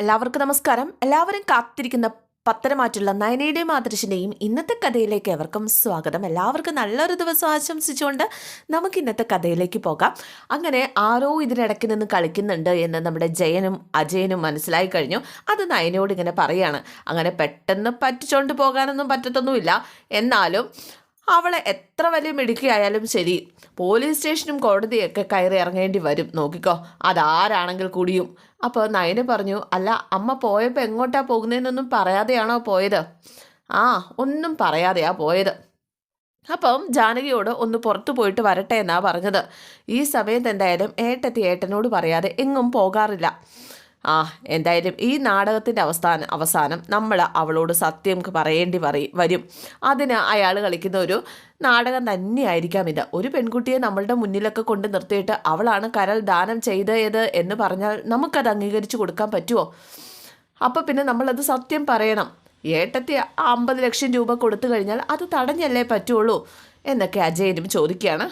എല്ലാവർക്കും നമസ്കാരം. എല്ലാവരും കാത്തിരിക്കുന്ന പത്തരമാറ്റുള്ള നയനയുടെയും ആദർശിന്റെയും ഇന്നത്തെ കഥയിലേക്ക് എവർക്കും സ്വാഗതം. എല്ലാവർക്കും നല്ലൊരു ദിവസം ആശംസിച്ചുകൊണ്ട് നമുക്ക് ഇന്നത്തെ കഥയിലേക്ക് പോകാം. അങ്ങനെ ആരോ ഇതിനിടയ്ക്ക് നിന്ന് കളിക്കുന്നുണ്ട് എന്ന് നമ്മുടെ ജയനും അജയനും മനസ്സിലായി കഴിഞ്ഞു. അത് നയനയോട് ഇങ്ങനെ പറയാണ്. അങ്ങനെ പെട്ടെന്ന് പറ്റിച്ചോണ്ട് പോകാനൊന്നും പറ്റത്തൊന്നുമില്ല. എന്നാലും അവളെ എത്ര വലിയ മിടുക്കിയായാലും ശരി. പോലീസ് സ്റ്റേഷനും കോടതിയൊക്കെ കയറി ഇറങ്ങേണ്ടി വരും. നോക്കിക്കോ അതാരാണെങ്കിൽ കൂടിയും. അപ്പോൾ നയന് പറഞ്ഞു അല്ല അമ്മ പോയപ്പോൾ എങ്ങോട്ടാണ് പോകുന്നതെന്നൊന്നും പറയാതെയാണോ പോയത്? ആ ഒന്നും പറയാതെയാ പോയത്. അപ്പം ജാനകിയോട് ഒന്ന് പുറത്തു പോയിട്ട് വരട്ടെ എന്നാ പറഞ്ഞത്. ഈ സമയത്ത് എന്തായാലും ഏട്ടത്തി ഏട്ടനോട് പറയാതെ എങ്ങും പോകാറില്ല. ആ എന്തായാലും ഈ നാടകത്തിന്റെ അവസാനം അവസാനം നമ്മൾ അവളോട് സത്യം പറയേണ്ടി പറയും വരും. അതിന് അയാൾ കളിക്കുന്ന ഒരു നാടകം തന്നെയായിരിക്കാം ഇത്. ഒരു പെൺകുട്ടിയെ നമ്മളുടെ മുന്നിലൊക്കെ കൊണ്ട് നിർത്തിയിട്ട് അവളാണ് കരൾ ദാനം ചെയ്തത് എന്ന് പറഞ്ഞാൽ നമുക്കത് അംഗീകരിച്ചു കൊടുക്കാൻ പറ്റുമോ അപ്പോൾ പിന്നെ നമ്മളത് സത്യം പറയണം. ഏട്ടത്തി അമ്പത് ലക്ഷം രൂപ കൊടുത്തു കഴിഞ്ഞാൽ അത് തടഞ്ഞല്ലേ പറ്റുള്ളൂ? എന്നൊക്കെ അജയനും ചോദിക്കുകയാണ്.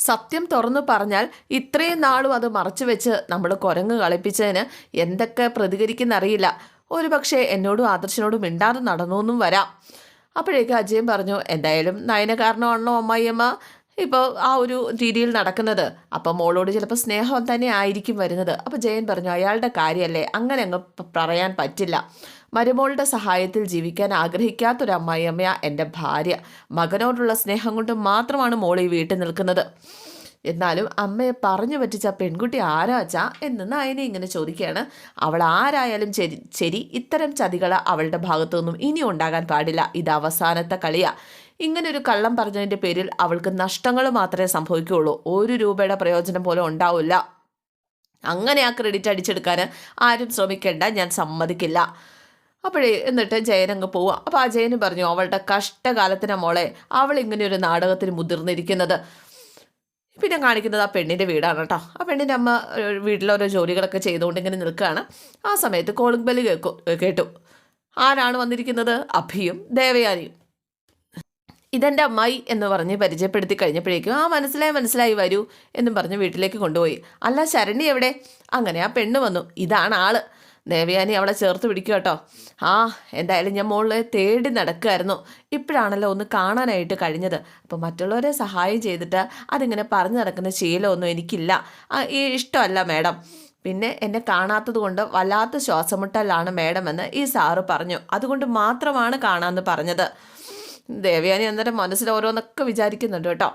സത്യം തുറന്നു പറഞ്ഞാൽ ഇത്രയും നാളും അത് മറച്ചു വെച്ച് നമ്മൾ കുരങ്ങ് കളിപ്പിച്ചതിന് എന്തൊക്കെ പ്രതികരിക്കുന്നറിയില്ല ഒരു പക്ഷേ എന്നോടും ആദർശനോടും മിണ്ടാതെ നടന്നു എന്നും വരാം. അപ്പോഴേക്ക് അജയൻ പറഞ്ഞു എന്തായാലും നയന കാരണമാണല്ലോ അമ്മായിയമ്മ ഇപ്പോൾ ആ ഒരു രീതിയിൽ നടക്കുന്നത്. അപ്പം മോളോട് ചിലപ്പോൾ സ്നേഹം തന്നെ ആയിരിക്കും വരുന്നത്. അപ്പോൾ ജയൻ പറഞ്ഞു അയാളുടെ കാര്യമല്ലേ? അങ്ങനെ അങ്ങ് പറയാൻ പറ്റില്ല. മരുമോളുടെ സഹായത്തിൽ ജീവിക്കാൻ ആഗ്രഹിക്കാത്തൊരു അമ്മായിയമ്മയ എന്റെ ഭാര്യ. മകനോടുള്ള സ്നേഹം കൊണ്ട് മാത്രമാണ് മോൾ ഈ വീട്ടിൽ നിൽക്കുന്നത്. എന്നാലും അമ്മയെ പറഞ്ഞു പറ്റിച്ച പെൺകുട്ടി ആരാച്ചാ എന്ന് നയനെ ഇങ്ങനെ ചോദിക്കുകയാണ്. അവൾ ആരായാലും ശരി ശരി ഇത്തരം ചതികൾ അവളുടെ ഭാഗത്തു നിന്നും ഇനി ഉണ്ടാകാൻ പാടില്ല. ഇത് അവസാനത്തെ കളിയാ. ഇങ്ങനൊരു കള്ളം പറഞ്ഞതിന്റെ പേരിൽ അവൾക്ക് നഷ്ടങ്ങൾ മാത്രമേ സംഭവിക്കുകയുള്ളൂ. ഒരു രൂപയുടെ പ്രയോജനം പോലും ഉണ്ടാവില്ല. അങ്ങനെ ആ ക്രെഡിറ്റ് അടിച്ചെടുക്കാൻ ആരും ശ്രമിക്കേണ്ട ഞാൻ സമ്മതിക്കില്ല. അപ്പോഴേ എന്നിട്ട് ജയൻ ജയനങ്ങ് പോവുക. അപ്പോൾ ആ ജയന് പറഞ്ഞു അവളുടെ കഷ്ടകാലത്തിന് മോളെ അവൾ ഇങ്ങനെ ഒരു നാടകത്തിന് മുതിർന്നിരിക്കുന്നത്. പിന്നെ കാണിക്കുന്നത് ആ പെണ്ണിന്റെ വീടാണ് കേട്ടോ ആ പെണ്ണിന്റെ അമ്മ വീട്ടിലോരോ ജോലികളൊക്കെ ചെയ്തുകൊണ്ട് ഇങ്ങനെ നിൽക്കുകയാണ്. ആ സമയത്ത് കോളിംഗ് ബെല്ല് കേൾക്കും കേട്ടു. ആരാണ് വന്നിരിക്കുന്നത്? അഭിയും ദേവയാനിയും. ഇതെന്റെ അമ്മായി എന്ന് പറഞ്ഞ് പരിചയപ്പെടുത്തി കഴിഞ്ഞപ്പോഴേക്കും ആ മനസ്സിലായി മനസ്സിലായി വരൂ എന്നും പറഞ്ഞ് വീട്ടിലേക്ക് കൊണ്ടുപോയി. അല്ല ശരണി എവിടെ? അങ്ങനെ ആ പെണ്ണ് വന്നു. ഇതാണ് ആൾ. ദേവയാനി അവളെ ചേർത്ത് പിടിക്കുക കേട്ടോ. ആ എന്തായാലും ഞാൻ മോളെ തേടി നടക്കുമായിരുന്നു ഇപ്പോഴാണല്ലോ ഒന്ന് കാണാനായിട്ട് കഴിഞ്ഞത്. അപ്പോൾ മറ്റുള്ളവരെ സഹായം ചെയ്തിട്ട് അതിങ്ങനെ പറഞ്ഞു നടക്കുന്ന ശീലമൊന്നും എനിക്കില്ല. ഇഷ്ടമല്ല മാഡം. പിന്നെ എന്നെ കാണാത്തത് കൊണ്ട് വല്ലാത്ത ശ്വാസമുട്ടലാണ് മാഡം എന്ന് ഈ സാറ് പറഞ്ഞു. അതുകൊണ്ട് മാത്രമാണ് കാണാമെന്ന് പറഞ്ഞത്. ദേവയാനി അന്നേരം മനസ്സിൽ ഓരോന്നൊക്കെ വിചാരിക്കുന്നുണ്ട് കേട്ടോ.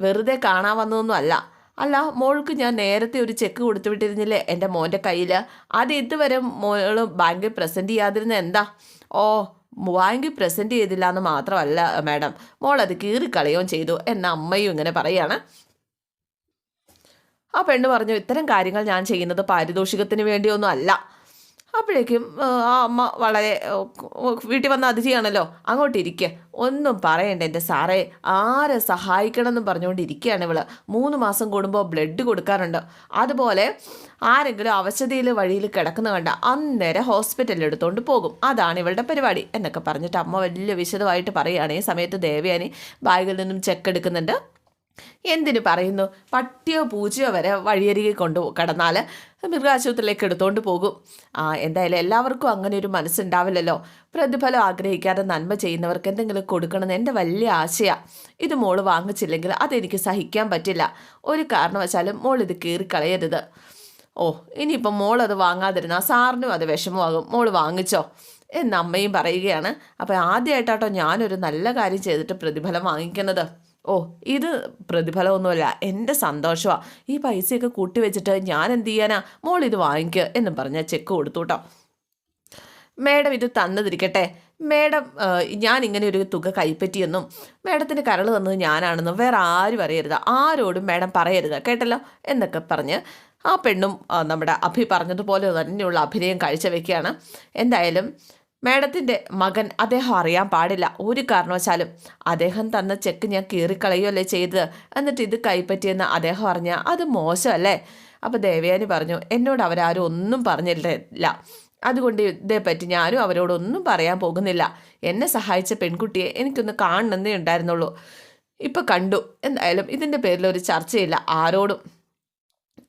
വെറുതെ കാണാൻ വന്നതൊന്നും അല്ല. അല്ല മോൾക്ക് ഞാൻ നേരത്തെ ഒരു ചെക്ക് കൊടുത്തു വിട്ടിരുന്നില്ലേ എന്റെ മോന്റെ കയ്യിൽ അത് ഇതുവരെ മോൾ ബാങ്കിൽ പ്രസന്റ് ചെയ്യാതിരുന്ന എന്താ? ഓ ബാങ്കിൽ പ്രസന്റ് ചെയ്തില്ല എന്ന് മാത്രമല്ല മാഡം. മോൾ അത് കീറിക്കളയുകയും ചെയ്തു എന്ന അമ്മയും ഇങ്ങനെ പറയാണ്. ആ പെണ്ണ് പറഞ്ഞു ഇത്തരം കാര്യങ്ങൾ ഞാൻ ചെയ്യുന്നത് പാരിതോഷികത്തിന് വേണ്ടിയൊന്നും അല്ല. അപ്പോഴേക്കും ആ അമ്മ വളരെ വീട്ടിൽ വന്ന അതിഥിയാണല്ലോ അങ്ങോട്ട് ഇരിക്കുക ഒന്നും പറയണ്ട എന്റെ സാറെ ആരെ സഹായിക്കണം എന്ന് പറഞ്ഞുകൊണ്ടിരിക്കുകയാണ് ഇവൾ. മൂന്ന് മാസം കൂടുമ്പോൾ ബ്ലഡ് കൊടുക്കാറുണ്ട്. അതുപോലെ ആരെങ്കിലും അവശതയിൽ വഴിയിൽ കിടക്കുന്ന കണ്ട അന്നേരം ഹോസ്പിറ്റലിൽ എടുത്തുകൊണ്ട് പോകും. അതാണ് ഇവളുടെ പരിപാടി എന്നൊക്കെ പറഞ്ഞിട്ട് അമ്മ വലിയ വിശദമായിട്ട് പറയുകയാണ്. ഈ സമയത്ത് ദേവയാനി ബാഗിൽ നിന്നും ചെക്ക് എടുക്കുന്നുണ്ട്. എന്തിനു പറയുന്നു? പട്ടിയോ പൂച്ചയോ വരെ വഴിയരികെ കൊണ്ടു കടന്നാൽ മൃഗാശുപത്രിയിലേക്ക് എടുത്തുകൊണ്ട് പോകും. ആ എന്തായാലും എല്ലാവർക്കും അങ്ങനെ ഒരു മനസ്സുണ്ടാവില്ലല്ലോ. പ്രതിഫലം ആഗ്രഹിക്കാതെ നന്മ ചെയ്യുന്നവർക്ക് എന്തെങ്കിലും കൊടുക്കണമെന്ന് എന്റെ വലിയ ആശയാണ് ഇത് മോൾ വാങ്ങിച്ചില്ലെങ്കിൽ അതെനിക്ക് സഹിക്കാൻ പറ്റില്ല. ഒരു കാരണവശാലും മോൾ ഇത് കീറിക്കളയരുത്. ഓ ഇനിയിപ്പം മോൾ അത് വാങ്ങാതിരുന്നാൽ സാറിനും അത് വിഷമമാകും. മോൾ വാങ്ങിച്ചോ? എന്ന് അമ്മയും പറയുകയാണ്. അപ്പോൾ ആദ്യമായിട്ടാട്ടോ ഞാനൊരു നല്ല കാര്യം ചെയ്തിട്ട് പ്രതിഫലം വാങ്ങിക്കുന്നത്. ഓ ഇത് പ്രതിഫലമൊന്നുമല്ല. എന്റെ സന്തോഷമാണ് ഈ പൈസയൊക്കെ കൂട്ടി വെച്ചിട്ട് ഞാൻ എന്ത് ചെയ്യാനാ? മോൾ ഇത് വാങ്ങിക്കുക എന്ന് പറഞ്ഞാൽ ചെക്ക് കൊടുത്തു കേട്ടോ മേഡം ഇത് തന്നതിരിക്കട്ടെ. മേഡം ഞാൻ ഇങ്ങനെ ഒരു തുക കൈപ്പറ്റിയെന്നും മേഡത്തിന് കരൾ തന്നത് ഞാനാണെന്നും വേറെ ആരും അറിയരുത്. ആരോടും മേഡം പറയരുത്. കേട്ടല്ലോ? എന്നൊക്കെ പറഞ്ഞ് ആ പെണ്ണും നമ്മുടെ അഭി പറഞ്ഞതുപോലെ തന്നെയുള്ള അഭിനയം കാഴ്ചവെക്കുകയാണ്. എന്തായാലും മാഡത്തിന്റെ മകൻ അദ്ദേഹം അറിയാൻ പാടില്ല. ഒരു കാരണവശാലും അദ്ദേഹം തന്ന ചെക്ക് ഞാൻ കീറിക്കളയുമല്ലേ ചെയ്തത്? എന്നിട്ട് ഇത് കൈപ്പറ്റിയെന്ന് അദ്ദേഹം അറിഞ്ഞാൽ അത് മോശമല്ലേ? അപ്പോൾ ദേവയാനി പറഞ്ഞു എന്നോട് അവരാരും ഒന്നും പറഞ്ഞില്ല അതുകൊണ്ട് ഇതേപ്പറ്റി ഞാനും അവരോടൊന്നും പറയാൻ പോകുന്നില്ല. എന്നെ സഹായിച്ച പെൺകുട്ടിയെ എനിക്കൊന്ന് കാണണമെന്നേ ഉണ്ടായിരുന്നുള്ളൂ. ഇപ്പം കണ്ടു. എന്തായാലും ഇതിന്റെ പേരിൽ ചർച്ചയില്ല. ആരോടും?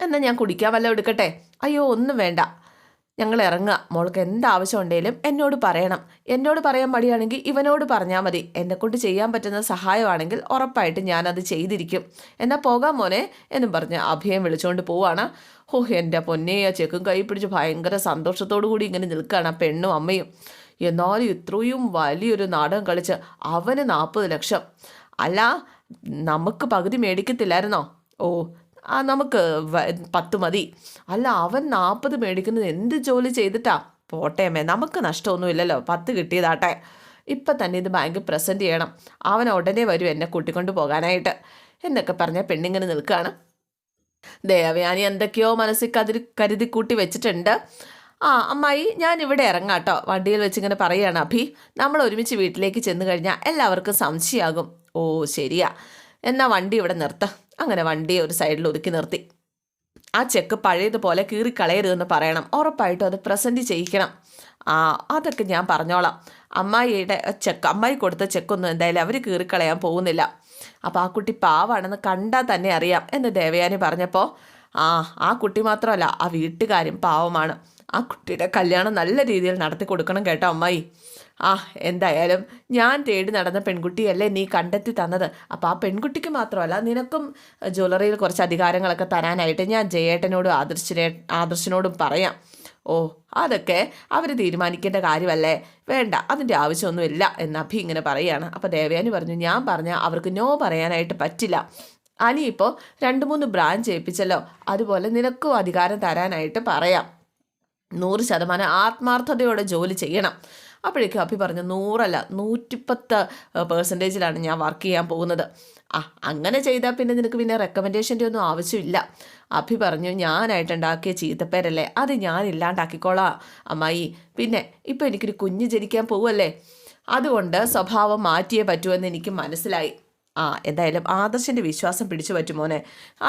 എന്നാൽ ഞാൻ കുടിക്കാൻ വല്ല എടുക്കട്ടെ? അയ്യോ ഒന്നും വേണ്ട. ഞങ്ങൾ ഇറങ്ങുക മോൾക്ക് എന്താവശ്യം ഉണ്ടെങ്കിലും എന്നോട് പറയണം. എന്നോട് പറയാൻ മടിയാണെങ്കിൽ ഇവനോട് പറഞ്ഞാൽ മതി. എന്നെക്കൊണ്ട് ചെയ്യാൻ പറ്റുന്ന സഹായമാണെങ്കിൽ ഉറപ്പായിട്ട് ഞാനത് ചെയ്തിരിക്കും. എന്നാൽ പോകാം മോനെ എന്നും പറഞ്ഞ് അഭയം വിളിച്ചുകൊണ്ട് പോവാണ്. ഓ എന്റെ പൊന്നേ ആ ചെക്കും കൈ പിടിച്ച് ഭയങ്കര സന്തോഷത്തോടു കൂടി ഇങ്ങനെ നിൽക്കുകയാണ് ആ പെണ്ണും അമ്മയും. എന്നാലും ഇത്രയും വലിയൊരു നാടകം കളിച്ച് അവന് നാൽപ്പത് ലക്ഷം. അല്ല നമുക്ക് പകുതി മേടിക്കത്തില്ലായിരുന്നോ? ഓ ആ നമുക്ക് പത്ത് മതി. അല്ല അവൻ നാൽപ്പത് മേടിക്കുന്നത് എന്ത് ജോലി ചെയ്തിട്ടാ? പോട്ടേമേ നമുക്ക് നഷ്ടമൊന്നുമില്ലല്ലോ. പത്ത് കിട്ടിയതാട്ടെ. ഇപ്പം തന്നെ ഇത് ബാങ്കിൽ പ്രസന്റ് ചെയ്യണം. അവൻ ഉടനെ വരും എന്നെ കൂട്ടിക്കൊണ്ട് പോകാനായിട്ട്. എന്നൊക്കെ പറഞ്ഞ പെണ്ണിങ്ങനെ നിൽക്കുകയാണ് ദേവയാനി എന്തൊക്കെയോ മനസ്സിൽ കതിരി കരുതി കൂട്ടി വെച്ചിട്ടുണ്ട്. ആ അമ്മായി ഞാൻ ഇവിടെ ഇറങ്ങാം കേട്ടോ. വണ്ടിയിൽ വെച്ച് ഇങ്ങനെ പറയുകയാണ് അഭി. നമ്മൾ ഒരുമിച്ച് വീട്ടിലേക്ക് ചെന്ന് കഴിഞ്ഞാൽ എല്ലാവർക്കും സംശയമാകും ഓ ശരിയാ. എന്നാൽ വണ്ടി ഇവിടെ നിർത്ത. അങ്ങനെ വണ്ടി ഒരു സൈഡിൽ ഒതുക്കി നിർത്തി. ആ ചെക്ക് പഴയതുപോലെ കീറിക്കളയരുതെന്ന് പറയണം. ഉറപ്പായിട്ടും അത് പ്രസന്റ് ചെയ്യിക്കണം. ആ അതൊക്കെ ഞാൻ പറഞ്ഞോളാം. അമ്മായിയുടെ ചെക്ക് അമ്മായി കൊടുത്ത ചെക്കൊന്നും എന്തായാലും അവർ കീറിക്കളയാൻ പോകുന്നില്ല. അപ്പോൾ ആ കുട്ടി പാവാണെന്ന് കണ്ടാൽ തന്നെ അറിയാം എന്ന് ദേവയാനി പറഞ്ഞപ്പോൾ ആ ആ കുട്ടി മാത്രമല്ല ആ വീട്ടുകാരും പാവമാണ്. ആ കുട്ടിയുടെ കല്യാണം നല്ല രീതിയിൽ നടത്തി കൊടുക്കണം കേട്ടോ അമ്മായി. ആ എന്തായാലും ഞാൻ തേടി നടന്ന പെൺകുട്ടിയല്ലേ നീ കണ്ടെത്തി തന്നത്. അപ്പോൾ ആ പെൺകുട്ടിക്ക് മാത്രമല്ല നിനക്കും ജ്വല്ലറിയിൽ കുറച്ച് അധികാരങ്ങളൊക്കെ തരാനായിട്ട് ഞാൻ ജയേട്ടനോടും ആദർശിനെ ആദർശിനോടും പറയാം. ഓ അതൊക്കെ അവർ തീരുമാനിക്കേണ്ട കാര്യമല്ലേ? വേണ്ട അതിന്റെ ആവശ്യമൊന്നുമില്ല എന്ന് അഭി ഇങ്ങനെ പറയുകയാണ്. അപ്പോൾ ദേവയാനി പറഞ്ഞു ഞാൻ പറഞ്ഞാൽ അവർക്ക് നോ പറയാനായിട്ട് പറ്റില്ല. അനി ഇപ്പോൾ രണ്ട് മൂന്ന് ബ്രാഞ്ച് ഏൽപ്പിച്ചല്ലോ അതുപോലെ നിനക്കും അധികാരം തരാനായിട്ട് പറയാം. നൂറ് ശതമാനം ആത്മാർത്ഥതയോടെ ജോലി ചെയ്യണം. അപ്പോഴേക്കും അഭി പറഞ്ഞു നൂറല്ല നൂറ്റിപ്പത്ത് പേഴ്സന്റേജിലാണ് ഞാൻ വർക്ക് ചെയ്യാൻ പോകുന്നത്. ആ അങ്ങനെ ചെയ്താൽ പിന്നെ നിനക്ക് പിന്നെ റെക്കമെൻഡേഷന്റെ ഒന്നും ആവശ്യമില്ല. അഭി പറഞ്ഞു ഞാനായിട്ട് ഉണ്ടാക്കിയ ചീത്തപ്പേരല്ലേ അത് ഞാൻ ഇല്ലാണ്ടാക്കിക്കോളാം അമ്മായി. പിന്നെ ഇപ്പോൾ എനിക്കൊരു കുഞ്ഞ് ജനിക്കാൻ പോവല്ലേ അതുകൊണ്ട് സ്വഭാവം മാറ്റിയേ പറ്റുമെന്ന് എനിക്ക് മനസ്സിലായി. ആ എന്തായാലും ആദർശന്റെ വിശ്വാസം പിടിച്ചു പറ്റുമോനെ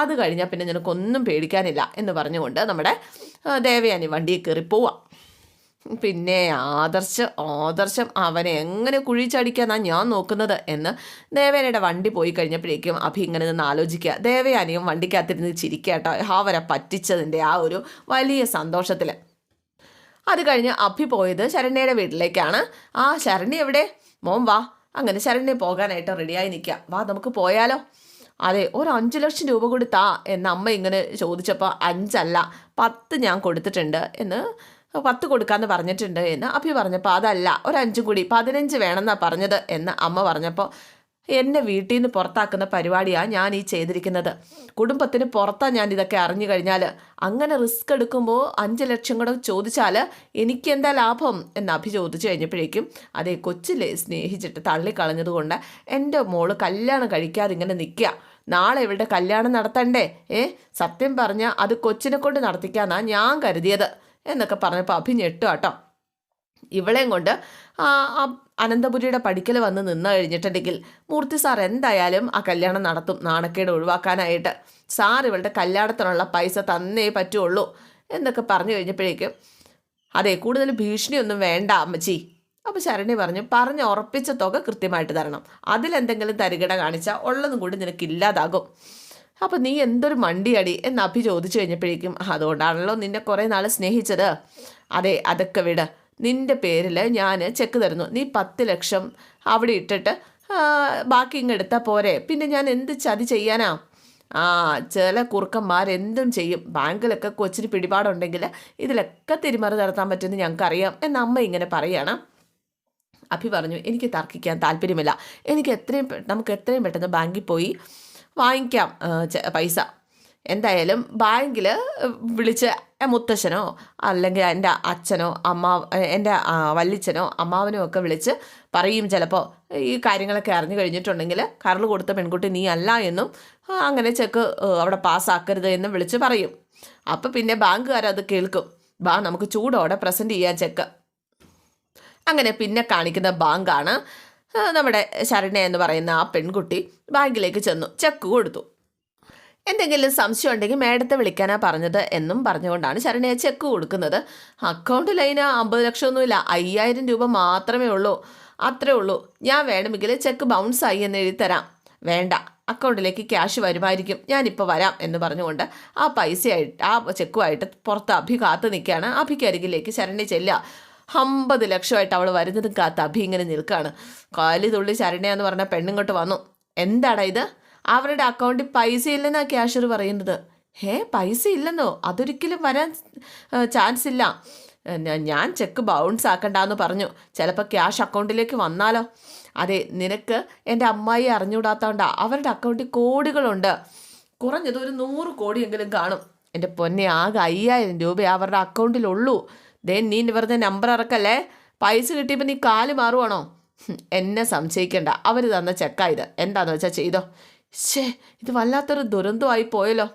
അത് കഴിഞ്ഞാൽ പിന്നെ നിനക്കൊന്നും പേടിക്കാനില്ല എന്ന് പറഞ്ഞുകൊണ്ട് നമ്മുടെ ദേവയാനി വണ്ടിയിൽ കയറി പോവാം. പിന്നെ ആദർശം ആദർശം അവനെ എങ്ങനെ കുഴിച്ചടിക്കാന്നാണ് ഞാൻ നോക്കുന്നത് എന്ന് ദേവേനയുടെ വണ്ടി പോയി കഴിഞ്ഞപ്പോഴേക്കും അഭി ഇങ്ങനെ നിന്ന് ആലോചിക്കുക. ദേവയാനിയും വണ്ടിക്കകത്തിരുന്ന് ചിരിക്കട്ടോ കേട്ടോ. അവരെ പറ്റിച്ചതിന്റെ ആ ഒരു വലിയ സന്തോഷത്തിൽ. അത് കഴിഞ്ഞ് അഭി പോയത് ശരണ്യയുടെ വീട്ടിലേക്കാണ്. ആ ശരണ്യ എവിടെ? മോം വാ. അങ്ങനെ ശരണ്യ പോകാനായിട്ട് റെഡിയായി നിൽക്കുക. വാ നമുക്ക് പോയാലോ? അതെ ഒരു അഞ്ച് ലക്ഷം രൂപ കൊടുത്താ എന്ന് അമ്മ ഇങ്ങനെ ചോദിച്ചപ്പോൾ അഞ്ചല്ല പത്ത് ഞാൻ കൊടുത്തിട്ടുണ്ട് എന്ന് പത്ത് കൊടുക്കാമെന്ന് പറഞ്ഞിട്ടുണ്ട് എന്ന് അഭി പറഞ്ഞപ്പോൾ അതല്ല ഒരു അഞ്ചും കൂടി പതിനഞ്ച് വേണമെന്നാണ് പറഞ്ഞത് എന്ന് അമ്മ പറഞ്ഞപ്പോൾ എന്നെ വീട്ടിൽ നിന്ന് പുറത്താക്കുന്ന പരിപാടിയാണ് ഞാൻ ഈ ചെയ്തിരിക്കുന്നത്. കുടുംബത്തിന് പുറത്താണ് ഞാൻ ഇതൊക്കെ അറിഞ്ഞു കഴിഞ്ഞാൽ അങ്ങനെ റിസ്ക് എടുക്കുമ്പോൾ അഞ്ച് ലക്ഷം കൂടെ ചോദിച്ചാൽ എനിക്ക് എന്താ ലാഭം എന്ന് അഭി ചോദിച്ചു കഴിഞ്ഞപ്പോഴേക്കും അതേ കൊച്ചിലെ സ്നേഹിച്ചിട്ട് തള്ളിക്കളഞ്ഞതുകൊണ്ട് എന്റെ മോൾ കല്യാണം കഴിക്കാതെ ഇങ്ങനെ നിൽക്കുക നാളെ ഇവളുടെ കല്യാണം നടത്തണ്ടേ? ഏ സത്യം പറഞ്ഞാൽ അത് കൊച്ചിനെ കൊണ്ട് നടത്തിക്കാന്നാണ് ഞാൻ കരുതിയത്. എന്നൊക്കെ പറഞ്ഞപ്പോൾ അഭി ഞെട്ടു കേട്ടോ ഇവളെയും കൊണ്ട് അനന്തപുരിയുടെ പഠിക്കൽ വന്ന് നിന്ന് കഴിഞ്ഞിട്ടുണ്ടെങ്കിൽ മൂർത്തി സാർ എന്തായാലും ആ കല്യാണം നടത്തും നാണക്കേട് ഒഴിവാക്കാനായിട്ട്. സാർ ഇവളുടെ കല്യാണത്തിനുള്ള പൈസ തന്നേ പറ്റുള്ളൂ എന്നൊക്കെ പറഞ്ഞു കഴിഞ്ഞപ്പോഴേക്കും അതെ കൂടുതൽ ഭീഷണിയൊന്നും വേണ്ട അമ്മച്ചി. അപ്പോൾ ശരണി പറഞ്ഞു പറഞ്ഞ് ഉറപ്പിച്ച തുക കൃത്യമായിട്ട് തരണം. അതിലെന്തെങ്കിലും തരികിട കാണിച്ചാൽ ഉള്ളതും കൂടി നിനക്ക് ഇല്ലാതാകും. അപ്പോൾ നീ എന്തൊരു മണ്ടിയടി എന്ന് അഭി ചോദിച്ചു കഴിഞ്ഞപ്പോഴേക്കും അതുകൊണ്ടാണല്ലോ നിന്നെ കുറേ നാൾ സ്നേഹിച്ചത്. അതെ അതൊക്കെ വിട്. നിന്റെ പേരിൽ ഞാൻ ചെക്ക് തരുന്നു. നീ പത്ത് ലക്ഷം അവിടെ ഇട്ടിട്ട് ബാക്കി ഇങ്ങ് എടുത്താൽ പോരെ. പിന്നെ ഞാൻ എന്ത് ചതി ചെയ്യാനാ? ആ ചില കുറുക്കന്മാർ എന്തും ചെയ്യും. ബാങ്കിലൊക്കെ കൊച്ചിന് പിടിപാടുണ്ടെങ്കിൽ ഇതിലൊക്കെ തിരിമറി നടത്താൻ പറ്റുമെന്ന് ഞങ്ങൾക്കറിയാം എന്ന് അമ്മ ഇങ്ങനെ പറയാണ്. അഭി പറഞ്ഞു എനിക്ക് തർക്കിക്കാൻ താല്പര്യമില്ല. എനിക്ക് എത്രയും നമുക്ക് എത്രയും പെട്ടെന്ന് ബാങ്കിൽ പോയി വാങ്ങിക്കാം പൈസ. എന്തായാലും ബാങ്കിൽ വിളിച്ച് മുത്തശ്ശനോ അല്ലെങ്കിൽ എന്റെ അച്ഛനോ അമ്മ എന്റെ വല്ലിച്ചനോ അമ്മാവനോ ഒക്കെ വിളിച്ച് പറയും ചിലപ്പോൾ ഈ കാര്യങ്ങളൊക്കെ അറിഞ്ഞു കഴിഞ്ഞിട്ടുണ്ടെങ്കിൽ കരൾ കൊടുത്ത പെൺകുട്ടി നീ അല്ല എന്നും അങ്ങനെ ചെക്ക് അവിടെ പാസ്സാക്കരുത് എന്നും വിളിച്ച് പറയും. അപ്പോൾ പിന്നെ ബാങ്കുകാരത് കേൾക്കും. ബാ നമുക്ക് ചൂടോടെ പ്രസന്റ് ചെയ്യാൻ ചെക്ക്. അങ്ങനെ പിന്നെ കാണിക്കുന്ന ബാങ്കാണ് നമ്മുടെ ശരണ്യ എന്ന് പറയുന്ന ആ പെൺകുട്ടി ബാങ്കിലേക്ക് ചെന്നു ചെക്ക് കൊടുത്തു. എന്തെങ്കിലും സംശയം ഉണ്ടെങ്കിൽ മേഡത്തെ വിളിക്കാനാ പറഞ്ഞത് എന്നും പറഞ്ഞുകൊണ്ടാണ് ശരണ്യ ചെക്ക് കൊടുക്കുന്നത്. അക്കൗണ്ടിൽ അതിന് അമ്പത് ലക്ഷമൊന്നുമില്ല അയ്യായിരം രൂപ മാത്രമേ ഉള്ളൂ അത്രേ ഉള്ളൂ. ഞാൻ വേണമെങ്കിൽ ചെക്ക് ബൗൺസ് ആയി എന്ന് എഴുതി തരാം. വേണ്ട അക്കൗണ്ടിലേക്ക് ക്യാഷ് വരുമായിരിക്കും ഞാനിപ്പോൾ വരാം എന്ന് പറഞ്ഞുകൊണ്ട് ആ പൈസയായിട്ട് ആ ചെക്കുമായിട്ട് പുറത്ത് അഭി കാത്തു നിൽക്കുകയാണ്. അഭിക്ക് അരികിലേക്ക് ശരണ്യ ചെല്ലുക. അമ്പത് ലക്ഷമായിട്ട് അവൾ വരുന്നതും കാത്ത് അഭി ഇങ്ങനെ നിൽക്കുകയാണ് കാലി തുള്ളി ശരണ്യ എന്ന് പറഞ്ഞ പെണ്ണിങ്ങോട്ട് വന്നു. എന്താടാ ഇത്? അവരുടെ അക്കൗണ്ടിൽ പൈസ ഇല്ലെന്നാണ് ക്യാഷർ പറയുന്നത്. ഹേ പൈസ ഇല്ലെന്നോ അതൊരിക്കലും വരാൻ ചാൻസ് ഇല്ല. ഞാൻ ചെക്ക് ബൗൺസ് ആക്കണ്ടെന്ന് പറഞ്ഞു. ചിലപ്പോൾ ക്യാഷ് അക്കൗണ്ടിലേക്ക് വന്നാലോ? അതെ നിനക്ക് എന്റെ അമ്മായി അറിഞ്ഞുകൂടാത്തോണ്ടാ അവരുടെ അക്കൗണ്ടിൽ കോടികളുണ്ട്. കുറഞ്ഞത് ഒരു നൂറ് കോടിയെങ്കിലും കാണും. എന്റെ പൊന്നെ ആകെ അയ്യായിരം രൂപ അവരുടെ അക്കൗണ്ടിലുള്ളൂ. ദേ നീ വെറുതെ നമ്പർ ഇറക്കല്ലേ പൈസ കിട്ടിയപ്പോൾ നീ കാൽ മാറുവാണോ? എന്നെ സംശയിക്കണ്ട. അവർ തന്ന ചെക്കാ ഇത്. എന്താന്ന് വെച്ചാൽ ചെയ്തോ? ശേ ഇത് വല്ലാത്തൊരു ദുരന്തമായി പോയല്ലോ.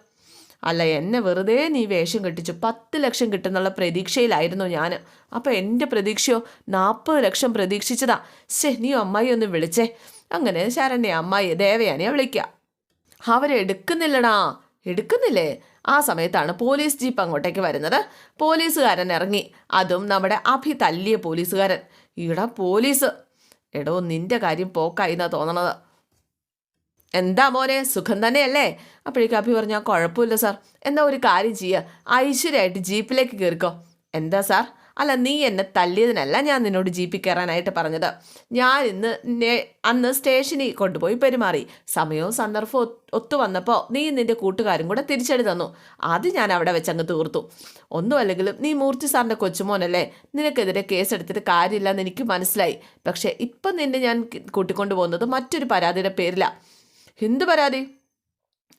അല്ല എന്നെ വെറുതെ നീ വേഷം കെട്ടിച്ചു. പത്ത് ലക്ഷം കിട്ടുന്നുള്ള പ്രതീക്ഷയിലായിരുന്നു ഞാൻ അപ്പോൾ എന്റെ പ്രതീക്ഷയോ? നാൽപ്പത് ലക്ഷം പ്രതീക്ഷിച്ചതാ. ശേ നീ അമ്മായി ഒന്ന് വിളിച്ചേ. അങ്ങനെ ശരണ്യ അമ്മായി ദേവയാനിയെ വിളിക്കുക അവരെടുക്കുന്നില്ലടാ എടുക്കുന്നില്ലേ? ആ സമയത്താണ് പോലീസ് ജീപ്പ് അങ്ങോട്ടേക്ക് വരുന്നത്. പോലീസുകാരൻ ഇറങ്ങി. അതും നമ്മുടെ അഭി തല്ലിയ പോലീസുകാരൻ. ഈടാ പോലീസ്. എടോ നിന്റെ കാര്യം പോക്കായി എന്നാ തോന്നണത്. എന്താ മോനെ സുഖം തന്നെയല്ലേ? അപ്പോഴേക്കും അഭി പറഞ്ഞാൽ കുഴപ്പമില്ല സാർ. എന്താ ഒരു കാര്യം ചെയ്യുക ഐശ്വര്യമായിട്ട് ജീപ്പിലേക്ക് കയറിക്കോ. എന്താ സാർ? അല്ല നീ എന്നെ തല്ലിയതിനല്ല ഞാൻ നിന്നോട് ജീപ്പിൽ കയറാനായിട്ട് പറഞ്ഞത്. ഞാൻ ഇന്ന് അന്ന് സ്റ്റേഷനിൽ കൊണ്ടുപോയി പെരുമാറി. സമയവും സന്ദർഭവും ഒത്തു വന്നപ്പോൾ നീ നിന്റെ കൂട്ടുകാരും കൂടെ തിരിച്ചടി തന്നു. അത് ഞാൻ അവിടെ വെച്ചങ്ങ് തീർത്തു. ഒന്നുമല്ലെങ്കിലും നീ മൂർത്തി സാറിന്റെ കൊച്ചുമോനല്ലേ? നിനക്കെതിരെ കേസെടുത്തിട്ട് കാര്യമില്ലെന്ന് എനിക്ക് മനസ്സിലായി. പക്ഷേ ഇപ്പം നിന്നെ ഞാൻ കൂട്ടിക്കൊണ്ടു പോകുന്നത് മറ്റൊരു പരാതിയുടെ പേരിലാണ് എന്ത് പരാതി?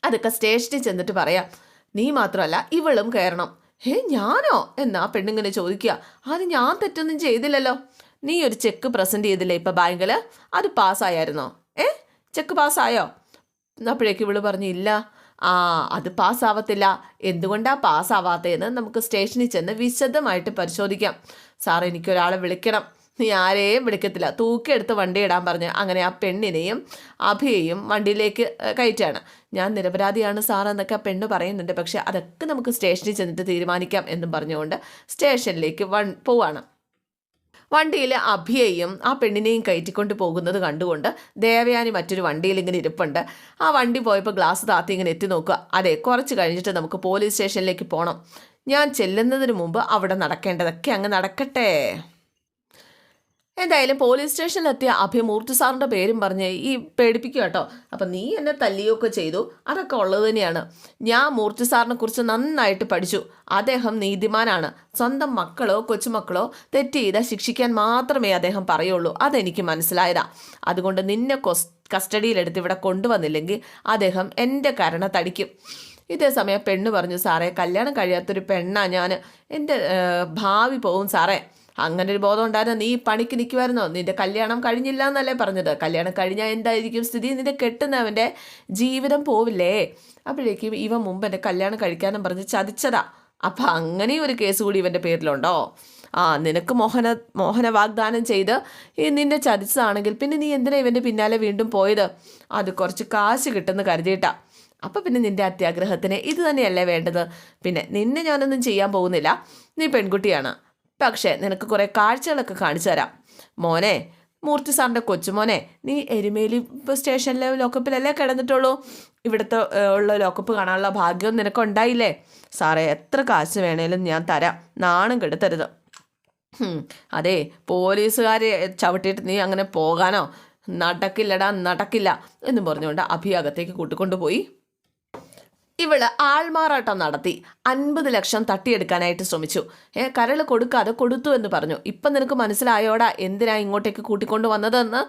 അതൊക്കെ സ്റ്റേഷനിൽ ചെന്നിട്ട് പറയാം. നീ മാത്രമല്ല ഇവളും കയറണം. ഹേ ഞാനോ? എന്നാ പെണ്ണിങ്ങനെ ചോദിക്കുക. അത് ഞാൻ തെറ്റൊന്നും ചെയ്തില്ലല്ലോ. നീ ഒരു ചെക്ക് പ്രസന്റ് ചെയ്തില്ലേ ഇപ്പം ബാങ്കിൽ അത് പാസ്സായായിരുന്നോ? ഏ? ചെക്ക് പാസ്സായോ? അപ്പോഴേക്ക് ഇവൾ പറഞ്ഞു ഇല്ല. ആ അത് പാസ്സാവത്തില്ല. എന്തുകൊണ്ടാണ് പാസ്സാവാത്തതെന്ന് നമുക്ക് സ്റ്റേഷനിൽ ചെന്ന് വിശദമായിട്ട് പരിശോധിക്കാം. സാർ എനിക്കൊരാളെ വിളിക്കണം. നീ ആരെയും വിളിക്കത്തില്ല. തൂക്കിയെടുത്ത് വണ്ടി ഇടാൻ പറഞ്ഞ് അങ്ങനെ ആ പെണ്ണിനെയും അഭിയെയും വണ്ടിയിലേക്ക് കയറ്റാണ്. ഞാൻ നിരപരാധിയാണ് സാർ എന്നൊക്കെ ആ പെണ്ണ് പറയുന്നുണ്ട്. പക്ഷേ അതൊക്കെ നമുക്ക് സ്റ്റേഷനിൽ ചെന്നിട്ട് തീരുമാനിക്കാം എന്നും പറഞ്ഞുകൊണ്ട് സ്റ്റേഷനിലേക്ക് വൺ പോവാണ്. വണ്ടിയിൽ അഭിയെയും ആ പെണ്ണിനെയും കയറ്റിക്കൊണ്ട് പോകുന്നത് കണ്ടുകൊണ്ട് ദേവയാനി മറ്റൊരു വണ്ടിയിൽ ഇങ്ങനെ ഇരിപ്പുണ്ട്. ആ വണ്ടി പോയപ്പോൾ ഗ്ലാസ് താത്തി ഇങ്ങനെ എത്തി നോക്കുക. അതെ കുറച്ച് കഴിഞ്ഞിട്ട് നമുക്ക് പോലീസ് സ്റ്റേഷനിലേക്ക് പോകണം ഞാൻ ചെല്ലുന്നതിന് മുമ്പ് അവിടെ നടക്കേണ്ടതൊക്കെ അങ്ങ് നടക്കട്ടെ. എന്തായാലും പോലീസ് സ്റ്റേഷനിലെത്തിയ അഭിമൂർത്തി സാറിന്റെ പേരും പറഞ്ഞ് ഈ പേടിപ്പിക്കുക കേട്ടോ. അപ്പം നീ എന്നെ തല്ലിയൊക്കെ ചെയ്തു. അതൊക്കെ ഉള്ളത് തന്നെയാണ്. ഞാൻ മൂർത്തി സാറിനെ കുറിച്ച് നന്നായിട്ട് പഠിച്ചു. അദ്ദേഹം നീതിമാനാണ്. സ്വന്തം മക്കളോ കൊച്ചുമക്കളോ തെറ്റ് ചെയ്താൽ ശിക്ഷിക്കാൻ മാത്രമേ അദ്ദേഹം പറയുള്ളൂ. അതെനിക്ക് മനസ്സിലായതാ. അതുകൊണ്ട് നിന്നെ കൊസ് കസ്റ്റഡിയിലെടുത്ത് ഇവിടെ കൊണ്ടുവന്നില്ലെങ്കിൽ അദ്ദേഹം എന്റെ കരണ തടിക്കും. ഇതേ സമയം പെണ്ണ് പറഞ്ഞു സാറേ കല്യാണം കഴിയാത്തൊരു പെണ്ണാ ഞാൻ എന്റെ ഭാവി പോവും സാറേ. അങ്ങനെ ഒരു ബോധം ഉണ്ടായിരുന്നു നീ പണിക്ക് നിൽക്കുമായിരുന്നോ നിന്റെ കല്യാണം കഴിഞ്ഞില്ല എന്നല്ലേ പറഞ്ഞത്. കല്യാണം കഴിഞ്ഞാൽ എന്തായിരിക്കും സ്ഥിതി? നിന്റെ കെട്ടുന്നവന്റെ ജീവിതം പോവില്ലേ? അപ്പോഴേക്കും ഇവ മുമ്പ് എന്റെ കല്യാണം കഴിക്കാനും പറഞ്ഞ് ചതിച്ചതാ. അപ്പം അങ്ങനെയും ഒരു കേസ് കൂടി ഇവന്റെ പേരിലുണ്ടോ? ആ നിനക്ക് മോഹന മോഹന വാഗ്ദാനം ചെയ്ത് നിന്നെ ചതിച്ചതാണെങ്കിൽ പിന്നെ നീ എന്തിനാ ഇവന്റെ പിന്നാലെ വീണ്ടും പോയത്? അത് കുറച്ച് കാശ് കിട്ടുമെന്ന് കരുതിയിട്ടാ. അപ്പം പിന്നെ നിന്റെ അത്യാഗ്രഹത്തിന് ഇത് തന്നെയല്ലേ വേണ്ടത്? പിന്നെ നിന്നെ ഞാനൊന്നും ചെയ്യാൻ പോകുന്നില്ല. നീ പെൺകുട്ടിയാണ്. പക്ഷേ നിനക്ക് കുറേ കാഴ്ചകളൊക്കെ കാണിച്ചു തരാം. മോനെ മൂർത്തി സാറിന്റെ കൊച്ചുമോനെ നീ എരുമേലി സ്റ്റേഷനിലെ ലോക്കപ്പിലല്ലേ കിടന്നിട്ടുള്ളൂ? ഇവിടുത്തെ ഉള്ള ലോക്കപ്പ് കാണാനുള്ള ഭാഗ്യം നിനക്ക് ഉണ്ടായില്ലേ സാറേ എത്ര കാശ് വേണേലും ഞാൻ തരാം. നാണം കെടുത്തരുത്. അതെ പോലീസുകാരെ ചവിട്ടിയിട്ട് നീ അങ്ങനെ പോകാനോ? നടക്കില്ലടാ നടക്കില്ല എന്ന് പറഞ്ഞുകൊണ്ട് അഭിയാഗത്തേക്ക് കൂട്ടിക്കൊണ്ടുപോയി. ഇവൾ ആൾമാറാട്ടം നടത്തി. അൻപത് ലക്ഷം തട്ടിയെടുക്കാനായിട്ട് ശ്രമിച്ചു. ഏ കരൾ കൊടുക്കാതെ കൊടുത്തു എന്ന് പറഞ്ഞു. ഇപ്പം നിനക്ക് മനസ്സിലായോടാ എന്തിനാ ഇങ്ങോട്ടേക്ക് കൂട്ടിക്കൊണ്ട് വന്നതെന്ന്?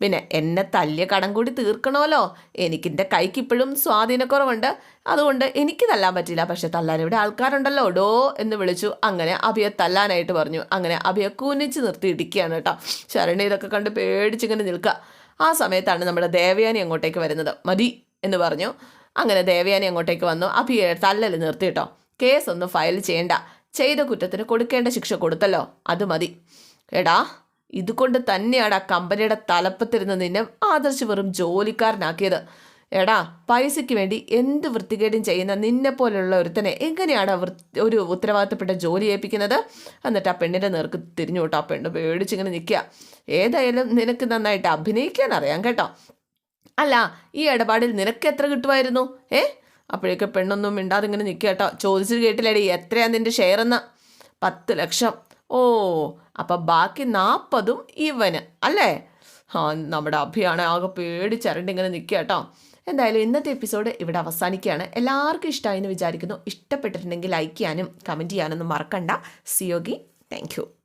പിന്നെ എന്നെ തല്ലിയ കടം കൂടി തീർക്കണമല്ലോ. എനിക്കിന്റെ കൈക്ക് ഇപ്പോഴും സ്വാധീനക്കുറവുണ്ട്. അതുകൊണ്ട് എനിക്ക് തല്ലാൻ പറ്റില്ല പക്ഷെ തല്ലാൻ ഇവിടെ ആൾക്കാരുണ്ടല്ലോ. ഡോ എന്ന് വിളിച്ചു. അങ്ങനെ അഭിയെ തല്ലാനായിട്ട് പറഞ്ഞു. അങ്ങനെ അഭിയെ കുനിച്ച് നിർത്തി ഇടിക്കുകയാണ് കേട്ടോ. ശരണി ഇതൊക്കെ കണ്ട് പേടിച്ചിങ്ങനെ നിൽക്കുക. ആ സമയത്താണ് നമ്മുടെ ദേവയാനി അങ്ങോട്ടേക്ക് വരുന്നത്. മതി എന്ന് പറഞ്ഞു. അങ്ങനെ ദേവയാനി അങ്ങോട്ടേക്ക് വന്നു. അഭിയെ തല്ലൽ നിർത്തിയിട്ടോ കേസൊന്നും ഫയൽ ചെയ്യണ്ട. ചെയ്ത കുറ്റത്തിന് കൊടുക്കേണ്ട ശിക്ഷ കൊടുത്തല്ലോ. അത് മതി. എടാ ഇതുകൊണ്ട് തന്നെയാണ് ആ കമ്പനിയുടെ തലപ്പത്തിരുന്ന് നിന്നെ ആദർശ് വെറും ജോലിക്കാരനാക്കിയത്. എടാ പൈസയ്ക്ക് വേണ്ടി എന്ത് വൃത്തികേടും ചെയ്യുന്ന നിന്നെ പോലുള്ള ഒരുത്തനെ എങ്ങനെയാണ് ഒരു ഉത്തരവാദിത്തപ്പെട്ട ജോലി ഏൽപ്പിക്കുന്നത്? എന്നിട്ട് ആ പെണ്ണിന്റെ നേർക്ക് തിരിഞ്ഞു വിട്ടോ ആ പെണ്ണ് പേടിച്ചിങ്ങനെ നിൽക്കുക. ഏതായാലും നിനക്ക് നന്നായിട്ട് അഭിനയിക്കാൻ അറിയാം കേട്ടോ. അല്ല ഈ ഇടപാടിൽ നിനക്ക് എത്ര കിട്ടുമായിരുന്നു? ഏ? അപ്പോഴേക്ക് പെണ്ണൊന്നും മിണ്ടാതെ ഇങ്ങനെ നിൽക്കുക കേട്ടോ. ചോദിച്ചിട്ട് കേട്ടില്ലേടി എത്രയാണ് നിന്റെ ഷെയർ എന്ന്? പത്ത് ലക്ഷം. ഓ അപ്പം ബാക്കി നാൽപ്പതും ഇവന് അല്ലേ? ആ നമ്മുടെ അഭിയാണ് ആകെ പേടിച്ചരണ്ട് ഇങ്ങനെ നിൽക്കുക കേട്ടോ. എന്തായാലും ഇന്നത്തെ എപ്പിസോഡ് ഇവിടെ അവസാനിക്കുകയാണ്. എല്ലാവർക്കും ഇഷ്ടമായി എന്ന് വിചാരിക്കുന്നു. ഇഷ്ടപ്പെട്ടിട്ടുണ്ടെങ്കിൽ ലൈക്ക് ചെയ്യാനും കമന്റ് ചെയ്യാനൊന്നും മറക്കണ്ട. സിയോഗി താങ്ക്